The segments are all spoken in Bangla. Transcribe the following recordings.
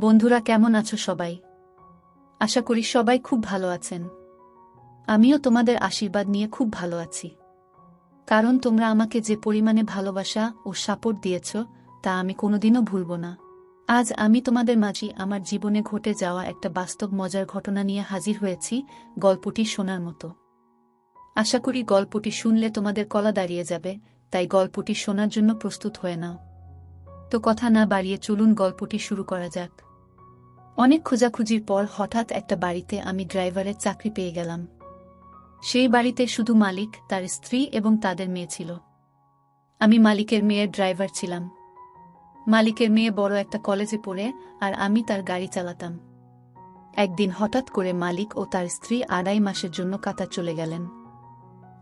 বন্ধুরা কেমন আছো সবাই? আশা করি সবাই খুব ভালো আছেন। আমিও তোমাদের আশীর্বাদ নিয়ে খুব ভালো আছি। কারণ তোমরা আমাকে যে পরিমাণে ভালোবাসা ও সাপোর্ট দিয়েছ, তা আমি কোনোদিনও ভুলব না। আজ আমি তোমাদের মাঝে আমার জীবনে ঘটে যাওয়া একটা বাস্তব মজার ঘটনা নিয়ে হাজির হয়েছি গল্পটি শোনার মতো। আশা করি গল্পটি শুনলে তোমাদের কলা দাঁড়িয়ে যাবে, তাই গল্পটি শোনার জন্য প্রস্তুত হয়ে নাও। তো কথা না বাড়িয়ে চলুন গল্পটি শুরু করা যাক। অনেক খোঁজাখুঁজির পর হঠাৎ একটা বাড়িতে আমি ড্রাইভারের চাকরি পেয়ে গেলাম। সেই বাড়িতে শুধু মালিক, তার স্ত্রী এবং তাদের মেয়ে ছিল। আমি মালিকের মেয়ের ড্রাইভার ছিলাম। মালিকের মেয়ে বড় একটা কলেজে পড়ে আর আমি তার গাড়ি চালাতাম। একদিন হঠাৎ করে মালিক ও তার স্ত্রী আড়াই মাসের জন্য কাতার চলে গেলেন।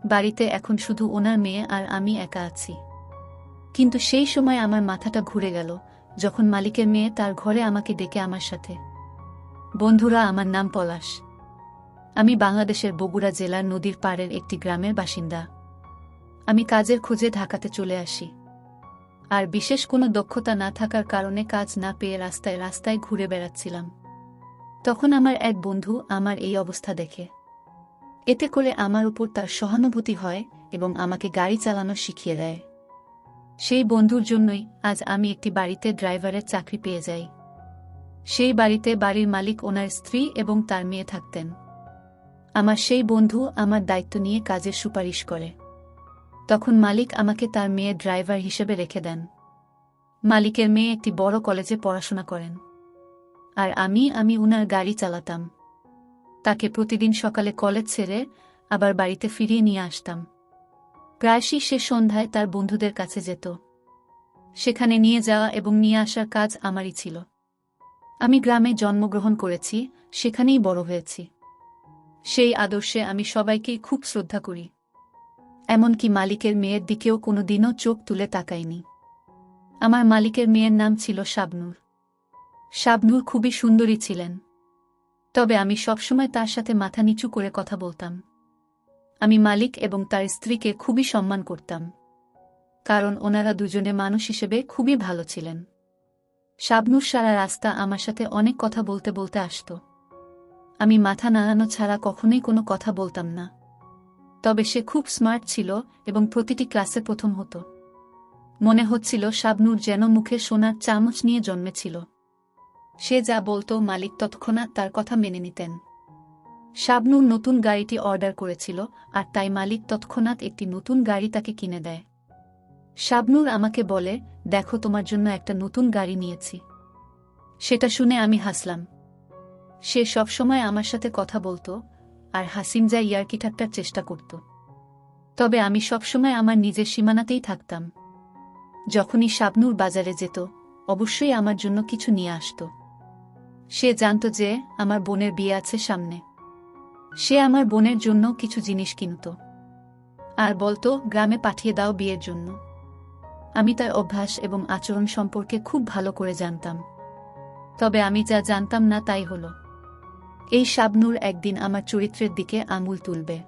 বাড়িতে এখন শুধু ওনার মেয়ে আর আমি একা আছি। কিন্তু সেই সময় আমার মাথাটা ঘুরে গেল যখন মালিকের মেয়ে তার ঘরে আমাকে ডেকে আমার সাথে। বন্ধুরা, আমার নাম পলাশ। আমি বাংলাদেশের বগুড়া জেলার নদীর পাড়ের একটি গ্রামের বাসিন্দা। আমি কাজের খুঁজে ঢাকাতে চলে আসি। আর বিশেষ কোনো দক্ষতা না থাকার কারণে কাজ না পেয়ে রাস্তায় রাস্তায় ঘুরে বেড়াচ্ছিলাম। তখন আমার এক বন্ধু আমার এই অবস্থা দেখে। এতে করে আমার উপর তার সহানুভূতি হয় এবং আমাকে গাড়ি চালানো শিখিয়ে দেয়। সেই বন্ধুর জন্যই আজ আমি একটি বাড়িতে ড্রাইভারের চাকরি পেয়ে যাই। সেই বাড়িতে বাড়ির মালিক ওনার স্ত্রী এবং তার মেয়ে থাকতেন। আমার সেই বন্ধু আমার দায়িত্ব নিয়ে কাজের সুপারিশ করে। তখন মালিক আমাকে তার মেয়ে ড্রাইভার হিসেবে রেখে দেন। মালিকের মেয়ে একটি বড় কলেজে পড়াশোনা করেন। আর আমি আমি উনার গাড়ি চালাতাম। তাকে প্রতিদিন সকালে কলেজ ছেড়ে আবার বাড়িতে ফিরিয়ে নিয়ে আসতাম। প্রায়শই সে সন্ধ্যায় তার বন্ধুদের কাছে যেত। সেখানে নিয়ে যাওয়া এবং নিয়ে আসার কাজ আমারই ছিল। আমি গ্রামে জন্মগ্রহণ করেছি, সেখানেই বড় হয়েছি। সেই আদর্শে আমি সবাইকেই খুব শ্রদ্ধা করি। এমনকি মালিকের মেয়ের দিকেও কোনো দিনও চোখ তুলে তাকাইনি। আমার মালিকের মেয়ের নাম ছিল শাবনুর। শাবনুর খুবই সুন্দরী ছিলেন। তবে আমি সবসময় তার সাথে মাথা নিচু করে কথা বলতাম। আমি মালিক এবং তার স্ত্রীকে খুবই সম্মান করতাম। কারণ ওনারা দুজনে মানুষ হিসেবে খুবই ভালো ছিলেন। শাবনুর সারা রাস্তা আমার সাথে অনেক কথা বলতে বলতে আসত। আমি মাথা নাড়ানো ছাড়া কখনোই কোনো কথা বলতাম না। তবে সে খুব স্মার্ট ছিল এবং প্রতিটি ক্লাসে প্রথম হতো। মনে হচ্ছিল শাবনুর যেন মুখে সোনার চামচ নিয়ে জন্মেছিল। সে যা বলতো মালিক তৎক্ষণাৎ তার কথা মেনে নিতেন। শাবনুর নতুন গাড়িটি অর্ডার করেছিল, আর তাই মালিক তৎক্ষণাৎ একটি নতুন গাড়ি তাকে কিনে দেয়। শাবনুর আমাকে বলে, দেখো, তোমার জন্য একটা নতুন গাড়ি নিয়েছি। সেটা শুনে আমি হাসলাম। সে সবসময় আমার সাথে কথা বলতো, আর হাসিম যা ইয়ার্কি ঠাট্টার চেষ্টা করত। তবে আমি সবসময় আমার নিজের সীমানাতেই থাকতাম। যখনই শাবনুর বাজারে যেত, অবশ্যই আমার জন্য কিছু নিয়ে আসত। সে জানত যে, আমার বোনের বিয়ে আছে সামনে। সে আমার বোনের জন্য কিছু জিনিস কিনত। আর বলতো, গ্রামে পাঠিয়ে দাও বিয়ের জন্য। আমি তার অভ্যাস এবং আচরণ সম্পর্কে খুব ভালো করে জানতাম। তবে আমি যা জানতাম না তাই হল। এই শাবনুর একদিন আমার চরিত্রের দিকে আঙুল তুলবে।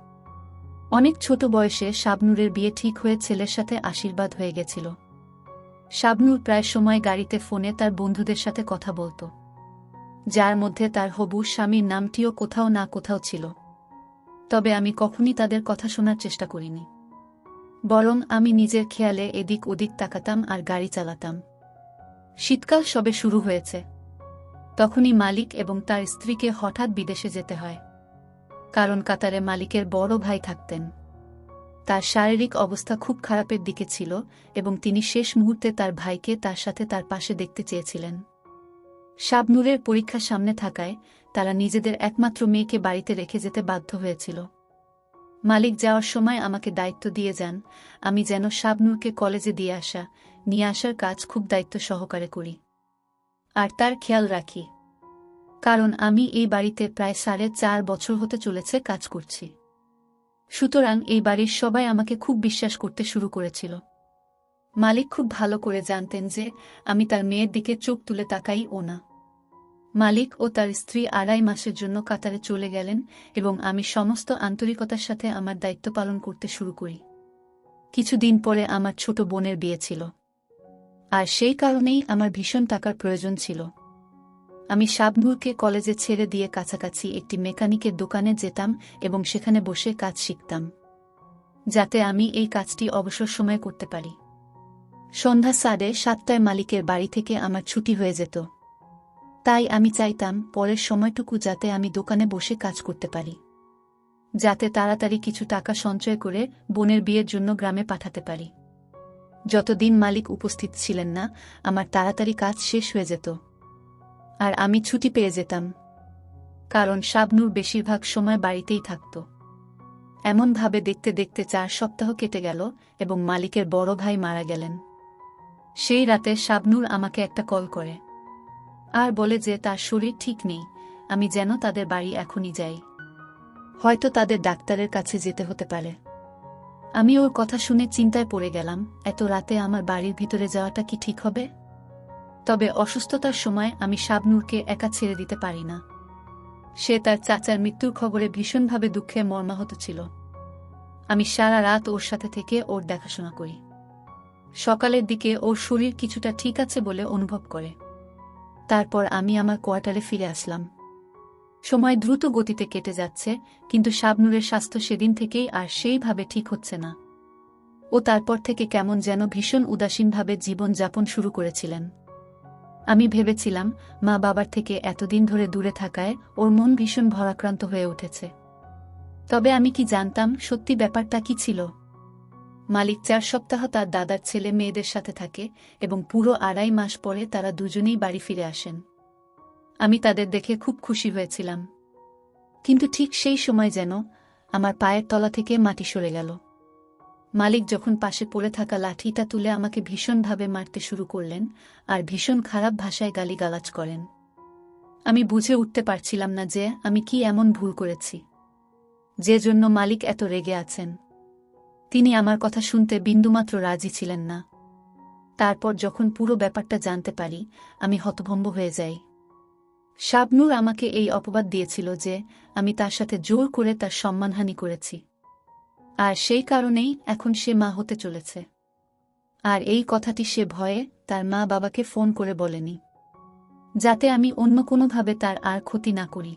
অনেক ছোট বয়সে শাবনুরের বিয়ে ঠিক হয়ে ছেলের সাথে আশীর্বাদ হয়ে গেছিল। শাবনুর প্রায় সময় গাড়িতে ফোনে তার বন্ধুদের সাথে কথা বলতো। যার মধ্যে তার হবু স্বামীর নামটিও কোথাও না কোথাও ছিল। তবে আমি কখনই তাদের কথা শোনার চেষ্টা করিনি। বরং আমি নিজের খেয়ালে এদিক ওদিক তাকাতাম আর গাড়ি চালাতাম। শীতকাল সবে শুরু হয়েছে। তখনই মালিক এবং তার স্ত্রীকে হঠাৎ বিদেশে যেতে হয়। কারণ কাতারে মালিকের বড় ভাই থাকতেন। তার শারীরিক অবস্থা খুব খারাপের দিকে ছিল এবং তিনি শেষ মুহূর্তে তার ভাইকে তার সাথে তার পাশে দেখতে চেয়েছিলেন। শাবনুরের পরীক্ষা সামনে থাকায় তারা নিজেদের একমাত্র মেয়েকে বাড়িতে রেখে যেতে বাধ্য হয়েছিল। মালিক যাওয়ার সময় আমাকে দায়িত্ব দিয়ে যান, আমি যেন শাবনুরকে কলেজে দিয়ে আসা, নিয়ে আসার কাজ খুব দায়িত্ব সহকারে করি। আর তার খেয়াল রাখি, কারণ আমি এই বাড়িতে প্রায় সাড়ে চার বছর হতে চলেছে কাজ করছি। সুতরাং এই বাড়ির সবাই আমাকে খুব বিশ্বাস করতে শুরু করেছিল। মালিক খুব ভালো করে জানতেন যে আমি তার মেয়ের দিকে চোখ তুলে তাকাই ও না। মালিক ও তার স্ত্রী আড়াই মাসের জন্য কাতারে চলে গেলেন এবং আমি সমস্ত আন্তরিকতার সাথে আমার দায়িত্ব পালন করতে শুরু করি। কিছুদিন পরে আমার ছোট বোনের বিয়ে ছিল। আর সেই কারণেই আমার ভীষণ টাকার প্রয়োজন ছিল। আমি শাবনূরকে কলেজে ছেড়ে দিয়ে কাছাকাছি একটি মেকানিকের দোকানে যেতাম এবং সেখানে বসে কাজ শিখতাম, যাতে আমি এই কাজটি অবসর সময়ে করতে পারি। সন্ধ্যা সাড়ে সাতটায় মালিকের বাড়ি থেকে আমার ছুটি হয়ে যেত। তাই আমি চাইতাম পরের সময়টুকু যাতে আমি দোকানে বসে কাজ করতে পারি। যাতে তাড়াতাড়ি কিছু টাকা সঞ্চয় করে বোনের বিয়ের জন্য গ্রামে পাঠাতে পারি। যতদিন মালিক উপস্থিত ছিলেন না, আমার তাড়াতাড়ি কাজ শেষ হয়ে যেত। আর আমি ছুটি পেয়ে যেতাম। কারণ শাবনূর বেশিরভাগ সময় বাড়িতেই থাকত। এমনভাবে দেখতে দেখতে চার সপ্তাহ কেটে গেল এবং মালিকের বড় ভাই মারা গেলেন। সেই রাতে শাবনুর আমাকে একটা কল করে। আর বলে যে, তার শরীর ঠিক নেই। আমি যেন তাদের বাড়ি এখনই যাই। হয়তো তাদের ডাক্তারের কাছে যেতে হতে পারে। আমি ওর কথা শুনে চিন্তায় পড়ে গেলাম, এত রাতে আমার বাড়ির ভিতরে যাওয়াটা কি ঠিক হবে? তবে অসুস্থতার সময় আমি শাবনূরকে একা ছেড়ে দিতে পারি না। সে তার চাচার মৃত্যুর খবরে ভীষণভাবে দুঃখে মর্মাহত ছিল। আমি সারা রাত ওর সাথে থেকে ওর দেখাশোনা করি। সকালের দিকে ওর শরীর কিছুটা ঠিক আছে বলে অনুভব করে। তারপর আমি আমার কোয়ার্টারে ফিরে আসলাম। সময় দ্রুত গতিতে কেটে যাচ্ছে, কিন্তু শাবনুরের স্বাস্থ্য সেদিন থেকেই আর সেইভাবে ঠিক হচ্ছে না। ও তারপর থেকে কেমন যেন ভীষণ উদাসীনভাবে জীবন যাপন শুরু করেছিলেন। আমি ভেবেছিলাম, মা বাবার থেকে এতদিন ধরে দূরে থাকায় ওর মন ভীষণ ভরাক্রান্ত হয়ে উঠেছে। তবে আমি কি জানতাম সত্যি ব্যাপারটা কি ছিল? মালিক চার সপ্তাহ তার দাদার ছেলে মেয়েদের সাথে থাকে এবং পুরো আড়াই মাস পরে তারা দুজনেই বাড়ি ফিরে আসেন। আমি তাদের দেখে খুব খুশি হয়েছিলাম। কিন্তু ঠিক সেই সময় যেন আমার পায়ের তলা থেকে মাটি সরে গেল। মালিক যখন পাশে পড়ে থাকা লাঠিটা তুলে আমাকে ভীষণভাবে মারতে শুরু করলেন আর ভীষণ খারাপ ভাষায় গালিগালাজ করেন। আমি বুঝে উঠতে পারছিলাম না যে আমি কি এমন ভুল করেছি। যে জন্য মালিক এত রেগে আছেন। তিনি আমার কথা শুনতে বিন্দুমাত্র রাজি ছিলেন না। তারপর যখন পুরো ব্যাপারটা জানতে পারি, আমি হতভম্ব হয়ে যাই। শাবনুর আমাকে এই অপবাদ দিয়েছিল যে, আমি তার সাথে জোর করে তার সম্মানহানি করেছি। আর সেই কারণেই এখন সে মা হতে চলেছে। আর এই কথাটি সে ভয়ে তার মা বাবাকে ফোন করে বলেনি, যাতে আমি অন্য কোনোভাবে তার আর ক্ষতি না করি।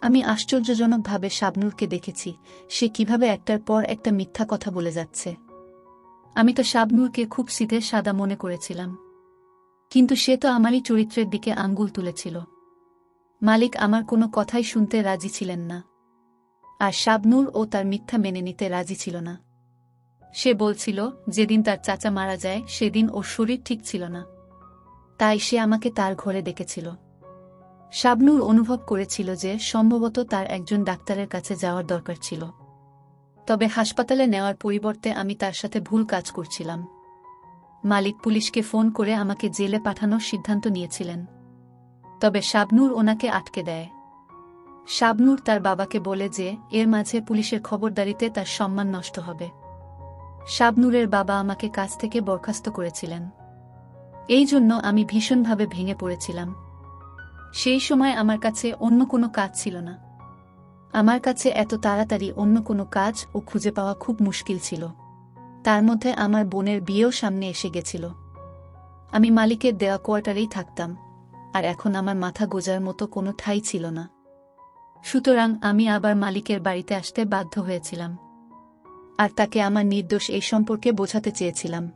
আমি আশ্চর্যজনকভাবে শাবনূরকে দেখেছি, সে কীভাবে একটার পর একটা মিথ্যা কথা বলে যাচ্ছে। আমি তো শাবনূরকে খুব সিধে সাদা মনে করেছিলাম। কিন্তু সে তো আমারই চরিত্রের দিকে আঙ্গুল তুলেছিল। মালিক আমার কোনো কথাই শুনতে রাজি ছিলেন না। আর শাবনুর ও তার মিথ্যা মেনে নিতে রাজি ছিল না। সে বলছিল, যেদিন তার চাচা মারা যায়, সেদিন ওর শরীর ঠিক ছিল না। তাই সে আমাকে তার ঘরে ডেকেছিল। শাবনূর অনুভব করেছিল যে সম্ভবত তার একজন ডাক্তারের কাছে যাওয়ার দরকার ছিল। তবে হাসপাতালে নেওয়ার পরিবর্তে আমি তার সাথে ভুল কাজ করছিলাম। মালিক পুলিশকে ফোন করে আমাকে জেলে পাঠানোর সিদ্ধান্ত নিয়েছিলেন। তবে শাবনূর ওনাকে আটকে দেয়। শাবনুর তার বাবাকে বলে যে, এর মাঝে পুলিশের খবরদারিতে তার সম্মান নষ্ট হবে। শাবনূরের বাবা আমাকে কাজ থেকে বরখাস্ত করেছিলেন। এই জন্য আমি ভীষণভাবে ভেঙে পড়েছিলাম। সেই সময় আমার কাছে অন্য কোনো কাজ ছিল না। আমার কাছে এত তাড়াতাড়ি অন্য কোনো কাজ ও খুঁজে পাওয়া খুব মুশকিল ছিল। তার মধ্যে আমার বোনের বিয়েও সামনে এসে গেছিল। আমি মালিকের দেওয়া কোয়ার্টারেই থাকতাম, আর এখন আমার মাথা গোজার মতো কোনো ঠাই ছিল না। সুতরাং আমি আবার মালিকের বাড়িতে আসতে বাধ্য হয়েছিলাম, আর তাকে আমার নির্দোষ এই সম্পর্কে বোঝাতে চেয়েছিলাম।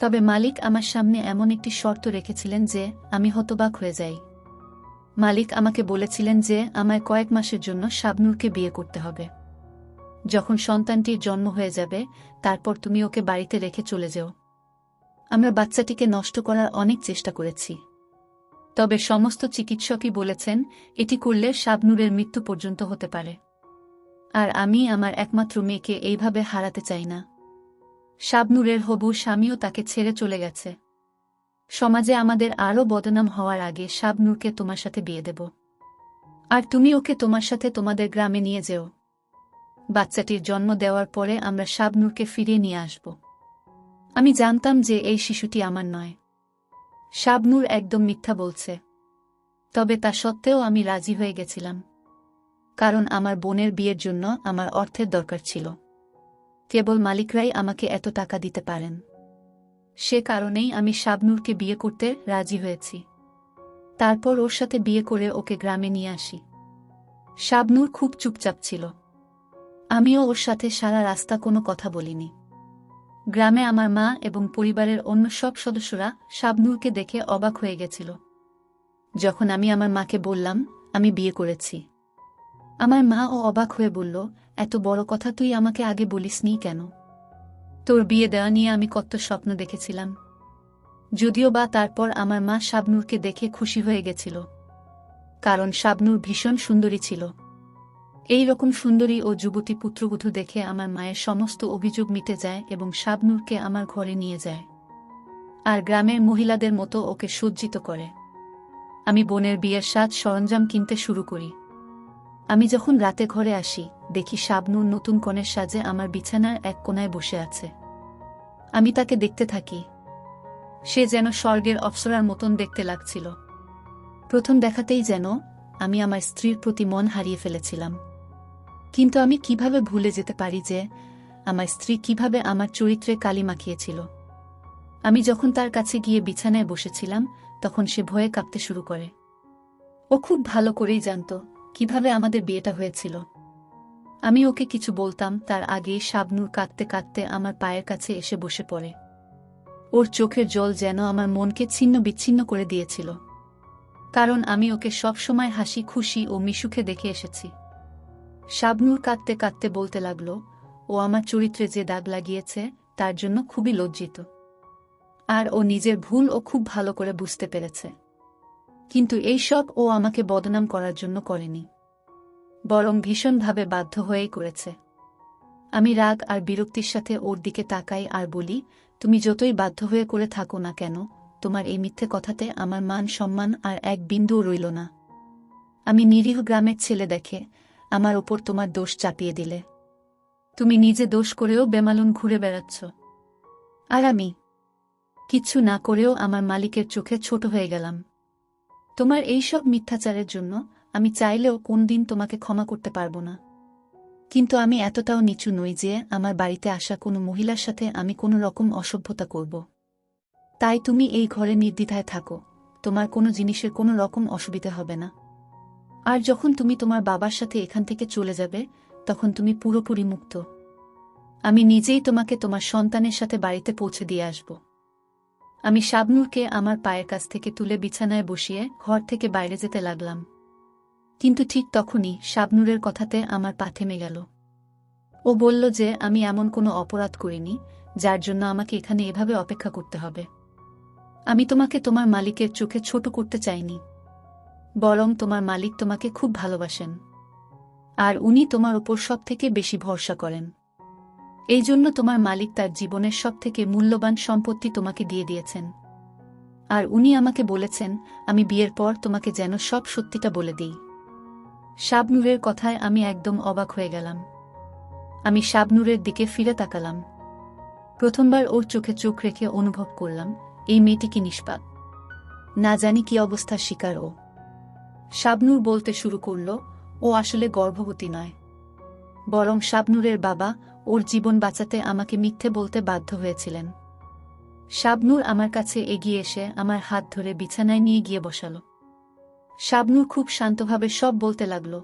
তবে মালিক আমার সামনে এমন একটি শর্ত রেখেছিলেন যে আমি হতবাক হয়ে যাই। মালিক আমাকে বলেছিলেন যে, আমায় কয়েক মাসের জন্য শাবনূরকে বিয়ে করতে হবে। যখন সন্তানটির জন্ম হয়ে যাবে, তারপর তুমি ওকে বাড়িতে রেখে চলে যেও। আমরা বাচ্চাটিকে নষ্ট করার অনেক চেষ্টা করেছি। তবে সমস্ত চিকিৎসকই বলেছেন, এটি করলে শাবনূরের মৃত্যু পর্যন্ত হতে পারে। আর আমি আমার একমাত্র মেয়েকে এইভাবে হারাতে চাই না। শাবনুরের হবু স্বামীও তাকে ছেড়ে চলে গেছে। সমাজে আমাদের আরও বদনাম হওয়ার আগে শাবনূরকে তোমার সাথে বিয়ে দেব। আর তুমি ওকে তোমার সাথে তোমাদের গ্রামে নিয়ে যেও। বাচ্চাটির জন্ম দেওয়ার পরে আমরা শাবনূরকে ফিরিয়ে নিয়ে আসব। আমি জানতাম যে এই শিশুটি আমার নয়। শাবনুর একদম মিথ্যা বলছে। তবে তা সত্ত্বেও আমি রাজি হয়ে গেছিলাম। কারণ আমার বোনের বিয়ের জন্য আমার অর্থের দরকার ছিল। কেবল মালিকরাই আমাকে এত টাকা দিতে পারেন। সে কারণেই আমি শাবনূরকে বিয়ে করতে রাজি হয়েছি। তারপর ওর সাথে বিয়ে করে ওকে গ্রামে নিয়ে আসি। শাবনূর খুব চুপচাপ ছিল। আমিও ওর সাথে সারা রাস্তা কোনো কথা বলিনি। গ্রামে আমার মা এবং পরিবারের অন্য সব সদস্যরা শাবনূরকে দেখে অবাক হয়ে গেছিল। যখন আমি আমার মাকে বললাম, আমি বিয়ে করেছি। আমার মা ও অবাক হয়ে বলল, এত বড় কথা তুই আমাকে আগে বলিসনি কেন? তোর বিয়ে দেওয়া নিয়ে আমি কত স্বপ্ন দেখেছিলাম। যদিও বা তারপর আমার মা শাবনূরকে দেখে খুশি হয়ে গেছিল। কারণ শাবনুর ভীষণ সুন্দরী ছিল। এই রকম সুন্দরী ও যুবতী পুত্রবধূ দেখে আমার মায়ের সমস্ত অভিযোগ মিটে যায় এবং শাবনুরকে আমার ঘরে নিয়ে যায়। আর গ্রামের মহিলাদের মতো ওকে সজ্জিত করে। আমি বোনের বিয়ের সাজ সরঞ্জাম কিনতে শুরু করি। আমি যখন রাতে ঘরে আসি, দেখি শাবনুর নতুন কনের সাজে আমার বিছানার এক কোনায় বসে আছে। আমি তাকে দেখতে থাকি। সে যেন স্বর্গের অপ্সরার মতন দেখতে লাগছিল। প্রথম দেখাতেই যেন আমি আমার স্ত্রীর প্রতি মন হারিয়ে ফেলেছিলাম। কিন্তু আমি কীভাবে ভুলে যেতে পারি যে আমার স্ত্রী কীভাবে আমার চরিত্রে কালি মাখিয়েছিল? আমি যখন তার কাছে গিয়ে বিছানায় বসেছিলাম, তখন সে ভয়ে কাঁপতে শুরু করে। ও খুব ভালো করেই জানত কীভাবে আমাদের বিয়েটা হয়েছিল। আমি ওকে কিছু বলতাম, তার আগে শাবনূর কাঁদতে কাঁদতে আমার পায়ের কাছে এসে বসে পড়ে। ওর চোখের জল যেন আমার মনকে ছিন্ন বিচ্ছিন্ন করে দিয়েছিল। কারণ আমি ওকে সবসময় হাসি, খুশি ও মিশুকে দেখে এসেছি। শাবনূর কাঁদতে কাঁদতে বলতে লাগল, ও আমার চরিত্রে যে দাগ লাগিয়েছে, তার জন্য খুবই লজ্জিত। আর ও নিজের ভুল ও খুব ভালো করে বুঝতে পেরেছে। কিন্তু এই সব ও আমাকে বদনাম করার জন্য করেনি। বরং ভীষণভাবে বাধ্য হয়েই করেছে। আমি রাগ আর বিরক্তির সাথে ওর দিকে তাকাই আর বলি, তুমি যতই বাধ্য হয়ে করে থাকো না কেন, তোমার এই মিথ্যে কথাতে আমার মান সম্মান আর এক বিন্দুও রইল না। আমি নিরীহ গ্রামের ছেলে দেখে আমার ওপর তোমার দোষ চাপিয়ে দিলে। তুমি নিজে দোষ করেও বেমালুন ঘুরে বেড়াচ্ছ। আর আমি কিচ্ছু না করেও আমার মালিকের চোখে ছোট হয়ে গেলাম। তোমার এইসব মিথ্যাচারের জন্য আমি চাইলেও কোন দিন তোমাকে ক্ষমা করতে পারব না। কিন্তু আমি এতটাও নিচু নই যে আমার বাড়িতে আসা কোনো মহিলার সাথে আমি কোনো রকম অসভ্যতা করব। তাই তুমি এই ঘরে নির্দ্বিধায় থাকো, তোমার কোনো জিনিসের কোনো রকম অসুবিধা হবে না। আর যখন তুমি তোমার বাবার সাথে এখান থেকে চলে যাবে, তখন তুমি পুরোপুরি মুক্ত। আমি নিজেই তোমাকে তোমার সন্তানের সাথে বাড়িতে পৌঁছে দিয়ে আসব। আমি শাবনূরকে আমার পায়ের কাছ থেকে তুলে বিছানায় বসিয়ে ঘর থেকে বাইরে যেতে লাগলাম। কিন্তু ঠিক তখনই শাবনূরের কথাতে আমার পা থেমে গেল ও বলল যে আমি এমন কোনো অপরাধ করিনি, যার জন্য আমাকে এখানে এভাবে অপেক্ষা করতে হবে। আমি তোমাকে তোমার মালিকের চোখে ছোট করতে চাইনি, বরং তোমার মালিক তোমাকে খুব ভালোবাসেন, আর উনি তোমার ওপর সব থেকে বেশি ভরসা করেন। এই জন্য তোমার মালিক তার জীবনের সব থেকে মূল্যবান সম্পত্তি তোমাকে দিয়ে দিয়েছেন। আর উনি আমাকে বলেছেন, আমি বিয়ের পর তোমাকে যেন সব সত্যিটা বলে দিই। শাবনূরের কথায় আমি একদম অবাক হয়ে গেলাম। আমি শাবনুরের দিকে ফিরে তাকালাম। প্রথমবার ওর চোখে চোখ রেখে অনুভব করলাম, এই মেয়েটি কি না জানি কি অবস্থার শিকার ও। শাবনূর বলতে শুরু করল, ও আসলে গর্ভবতী নয়। বরং শাবনূরের বাবা ওর জীবন বাঁচাতে আমাকে মিথ্যে বলতে বাধ্য হয়েছিলেন। শাবনুর আমার কাছে এগিয়ে এসে আমার হাত ধরে বিছানায় নিয়ে গিয়ে বসাল। শাবনূর খুব শান্তভাবে সব বলতে লাগল,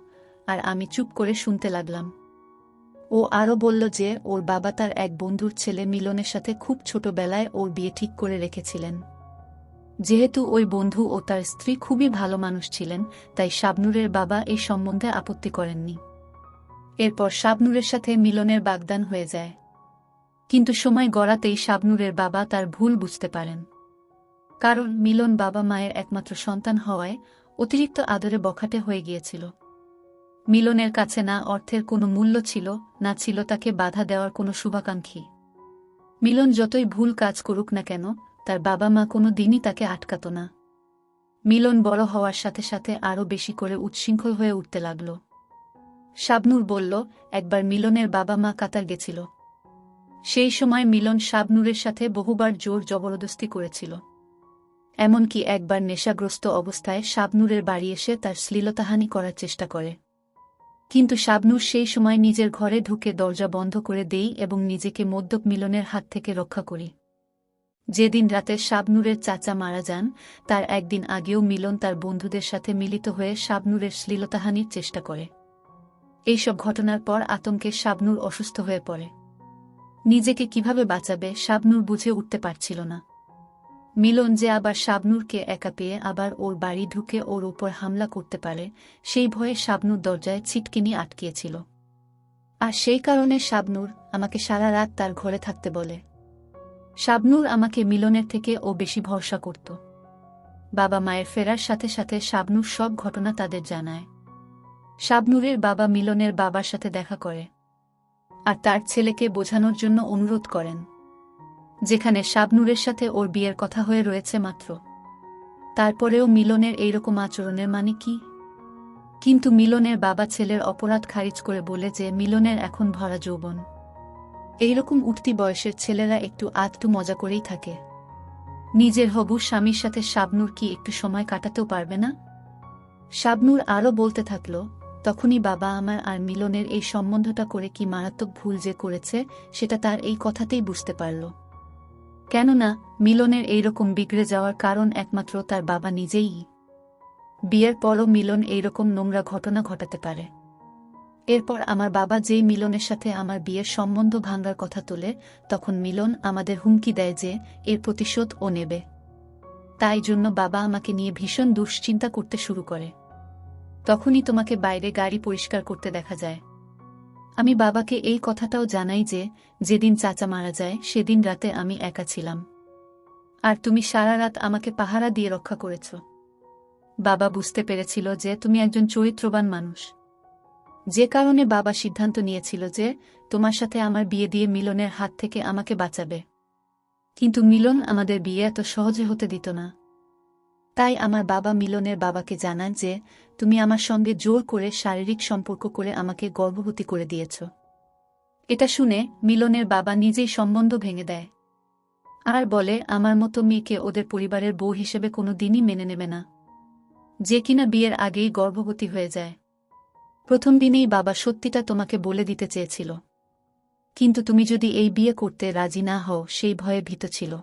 আর আমি চুপ করে শুনতে লাগলাম। ও আরও বলল যে ওর বাবা তার এক বন্ধুর ছেলে মিলনের সাথে খুব ছোটবেলায় ওর বিয়ে ঠিক করে রেখেছিলেন। যেহেতু ওই বন্ধু ও তার স্ত্রী খুবই ভালো মানুষ ছিলেন, তাই শাবনুরের বাবা এই সম্বন্ধে আপত্তি করেননি। এরপর শাবনুরের সাথে মিলনের বাগদান হয়ে যায়। কিন্তু সময় গড়াতেই শাবনুরের বাবা তার ভুল বুঝতে পারেন। কারণ মিলন বাবা মায়ের একমাত্র সন্তান হওয়ায় অতিরিক্ত আদরে বখাটে হয়ে গিয়েছিল। মিলনের কাছে না অর্থের কোনো মূল্য ছিল, না ছিল তাকে বাধা দেওয়ার কোনো শুভাকাঙ্ক্ষী। মিলন যতই ভুল কাজ করুক না কেন, তার বাবা মা কোনো দিনই তাকে আটকাত না। মিলন বড় হওয়ার সাথে সাথে আরও বেশি করে উচ্ছৃঙ্খল হয়ে উঠতে লাগল। শাবনূর বলল, একবার মিলনের বাবা মা কাতার গেছিল। সেই সময় মিলন শাবনূরের সাথে বহুবার জোর জবরদস্তি করেছিল। এমনকি একবার নেশাগ্রস্ত অবস্থায় শাবনুরের বাড়ি এসে তার শ্লীলতাহানি করার চেষ্টা করে। কিন্তু শাবনূর সেই সময় নিজের ঘরে ঢুকে দরজা বন্ধ করে দেই এবং নিজেকে মদ্যপ মিলনের হাত থেকে রক্ষা করি। যেদিন রাতে শাবনুরের চাচা মারা যান, তার একদিন আগেও মিলন তার বন্ধুদের সাথে মিলিত হয়ে শাবনুরের শ্লীলতাহানির চেষ্টা করে। এইসব ঘটনার পর আতঙ্কে শাবনুর অসুস্থ হয়ে পড়ে। নিজেকে কীভাবে বাঁচাবে, শাবনুর বুঝে উঠতে পারছিল না। মিলন যে আবার শাবনুরকে একা পেয়ে আবার ওর বাড়ি ঢুকে ওর উপর হামলা করতে পারে, সেই ভয়ে শাবনুর দরজায় ছিটকিনি আটকিয়েছিল। আর সেই কারণে শাবনুর আমাকে সারা রাত তার ঘরে থাকতে বলে। শাবনুর আমাকে মিলনের থেকে ও বেশি ভরসা করত। বাবা মায়ের ফেরার সাথে সাথে শাবনুর সব ঘটনা তাদের জানায়। শাবনুরের বাবা মিলনের বাবার সাথে দেখা করে। আর তার ছেলেকে বোঝানোর জন্য অনুরোধ করেন। যেখানে শাবনুরের সাথে ওর বিয়ের কথা হয়ে রয়েছে মাত্র। তারপরেও মিলনের এইরকম আচরণের মানে কি? কিন্তু মিলনের বাবা ছেলের অপরাধ খারিজ করে বলে যে মিলনের এখন ভরা যৌবন। এইরকম উঠতি বয়সের ছেলেরা একটু আধটু মজা করেই থাকে। নিজের হবু স্বামীর সাথে শাবনুর কি একটু সময় কাটাতেও পারবে না? শাবনুর আরও বলতে থাকল, তখনই বাবা আমার আর মিলনের এই সম্বন্ধটা করে কি মারাত্মক ভুল যে করেছে, সেটা তার এই কথাতেই বুঝতে পারল। কেননা, মিলনের এইরকম বিগড়ে যাওয়ার কারণ একমাত্র তার বাবা নিজেই। বিয়ের পরও মিলন এইরকম নোংরা ঘটনা ঘটাতে পারে। এরপর আমার বাবা যেই মিলনের সাথে আমার বিয়ের সম্বন্ধ ভাঙ্গার কথা তোলে, তখন মিলন আমাদের হুমকি দেয় যে, এর প্রতিশোধ ও নেবে। তাই জন্য বাবা আমাকে নিয়ে ভীষণ দুশ্চিন্তা করতে শুরু করে। তখনই তোমাকে বাইরে গাড়ি পরিষ্কার করতে দেখা যায়। আমি বাবাকে এই কথাটাও জানাই যে, যেদিন চাচা মারা যায়, সেদিন রাতে আমি একা ছিলাম। আর তুমি সারা রাত আমাকে পাহারা দিয়ে রক্ষা করেছ। বাবা বুঝতে পেরেছিল যে, তুমি একজন চরিত্রবান মানুষ। যে কারণে বাবা সিদ্ধান্ত নিয়েছিল যে, তোমার সাথে আমার বিয়ে দিয়ে মিলনের হাত থেকে আমাকে বাঁচাবে। কিন্তু মিলন আমাদের বিয়ে এত সহজে হতে দিত না। তাই আমার বাবা মিলনের বাবাকে জানান যে, তুমি আমার সঙ্গে জোর করে শারীরিক সম্পর্ক করে আমাকে গর্ভবতী করে দিয়েছ। এটা শুনে মিলনের বাবা নিজেই সম্বন্ধ ভেঙে দেয়। আর বলে, আমার মতো মেয়েকে ওদের পরিবারের বউ হিসেবে কোনো দিনই মেনে নেবে না। যে কিনা বিয়ের আগেই গর্ভবতী হয়ে যায়। প্রথম দিনেই বাবা সত্যিটা তোমাকে বলে দিতে চেয়েছিল। কিন্তু তুমি যদি এই বিয়ে করতে রাজি না হও, সেই ভয়ে ভীত ছিল।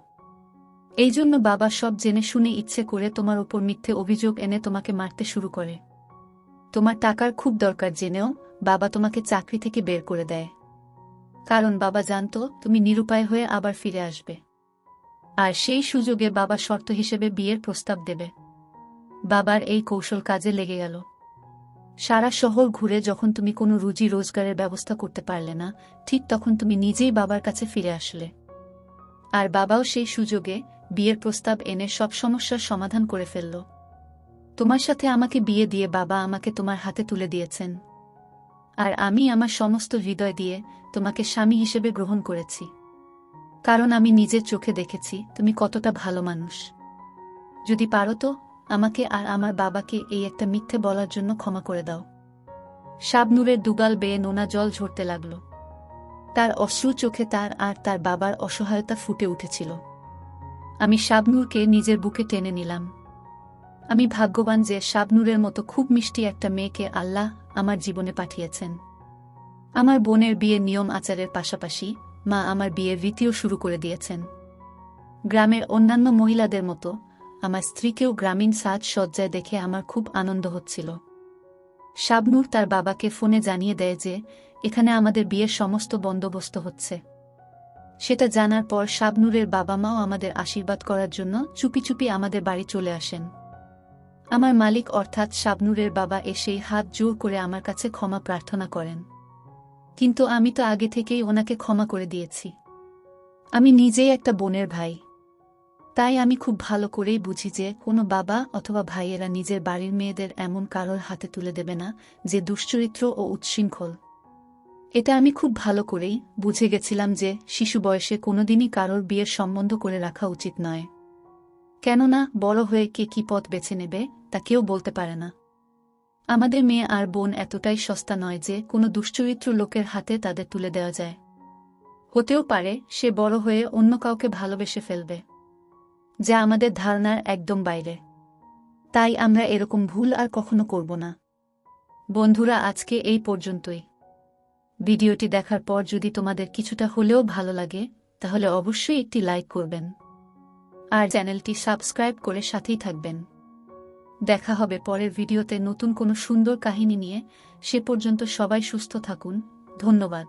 এই জন্য বাবা সব জেনে শুনে ইচ্ছে করে তোমার ওপর মিথ্যে অভিযোগ এনে তোমাকে মারতে শুরু করে। তোমার টাকার খুব দরকার জেনেও বাবা তোমাকে চাকরি থেকে বের করে দেয়। কারণ বাবা জানত তুমি নিরুপায় হয়ে আবার ফিরে আসবে। আর সেই সুযোগে বাবা শর্ত হিসেবে বিয়ের প্রস্তাব দেবে। বাবার এই কৌশল কাজে লেগে গেল। সারা শহর ঘুরে যখন তুমি কোনো রুজি রোজগারের ব্যবস্থা করতে পারলে না, ঠিক তখন তুমি নিজেই বাবার কাছে ফিরে আসলে। আর বাবাও সেই সুযোগে বিয়ের প্রস্তাব এনে সব সমস্যার সমাধান করে ফেলল। তোমার সাথে আমাকে বিয়ে দিয়ে বাবা আমাকে তোমার হাতে তুলে দিয়েছেন। আর আমি আমার সমস্ত হৃদয় দিয়ে তোমাকে স্বামী হিসেবে গ্রহণ করেছি। কারণ আমি নিজের চোখে দেখেছি তুমি কতটা ভালো মানুষ। যদি পারো তো, আমাকে আর আমার বাবাকে এই একটা মিথ্যে বলার জন্য ক্ষমা করে দাও। শাবনুরের দুগাল বেয়ে নোনা জল ঝরতে লাগল। তার অশ্রু চোখে তার আর তার বাবার অসহায়তা ফুটে উঠেছিল। আমি শাবনুরকে নিজের বুকে টেনে নিলাম। আমি ভাগ্যবান যে শাবনুরের মতো খুব মিষ্টি একটা মেয়েকে আল্লাহ আমার জীবনে পাঠিয়েছেন। আমার বোনের বিয়ের নিয়ম আচারের পাশাপাশি মা আমার বিয়ের রীতিও শুরু করে দিয়েছেন। গ্রামের অন্যান্য মহিলাদের মতো আমার স্ত্রীকেও গ্রামীণ সাজ সজ্জায় দেখে আমার খুব আনন্দ হচ্ছিল। শাবনুর তার বাবাকে ফোনে জানিয়ে দেয় যে, এখানে আমাদের বিয়ের সমস্ত বন্দোবস্ত হচ্ছে। সেটা জানার পর শাবনুরের বাবা মাও আমাদের আশীর্বাদ করার জন্য চুপি চুপি আমাদের বাড়ি চলে আসেন। আমার মালিক অর্থাৎ শাবনুরের বাবা এসেই হাত জোর করে আমার কাছে ক্ষমা প্রার্থনা করেন। কিন্তু আমি তো আগে থেকেই ওনাকে ক্ষমা করে দিয়েছি। আমি নিজেই একটা বোনের ভাই। তাই আমি খুব ভালো করেই বুঝি যে কোনো বাবা অথবা ভাইয়েরা নিজের বাড়ির মেয়েদের এমন কারোর হাতে তুলে দেবে না যে দুশ্চরিত্র ও উচ্ছৃঙ্খল এটা আমি খুব ভালো করেই বুঝে গেছিলাম যে শিশু বয়সে কোনোদিনই কারোর বিয়ের সম্বন্ধ করে রাখা উচিত নয়। কেননা বড় হয়ে কে কি পথ বেছে নেবে, তা কেউ বলতে পারে না। আমাদের মেয়ে আর বোন এতটাই সস্তা নয় যে কোনো দুশ্চরিত্র লোকের হাতে তাদের তুলে দেওয়া যায়। হতেও পারে সে বড় হয়ে অন্য কাউকে ভালোবেসে ফেলবে, যা আমাদের ধারণার একদম বাইরে। তাই আমরা এরকম ভুল আর কখনো করব না। বন্ধুরা, আজকে এই পর্যন্তই। ভিডিওটি দেখার পর যদি তোমাদের কিছুটা হলেও ভালো লাগে, তাহলে অবশ্যই একটি লাইক করবেন। আর চ্যানেলটি সাবস্ক্রাইব করে সাথেই থাকবেন। দেখা হবে পরের ভিডিওতে নতুন কোনো সুন্দর কাহিনী নিয়ে। সে পর্যন্ত সবাই সুস্থ থাকুন। ধন্যবাদ।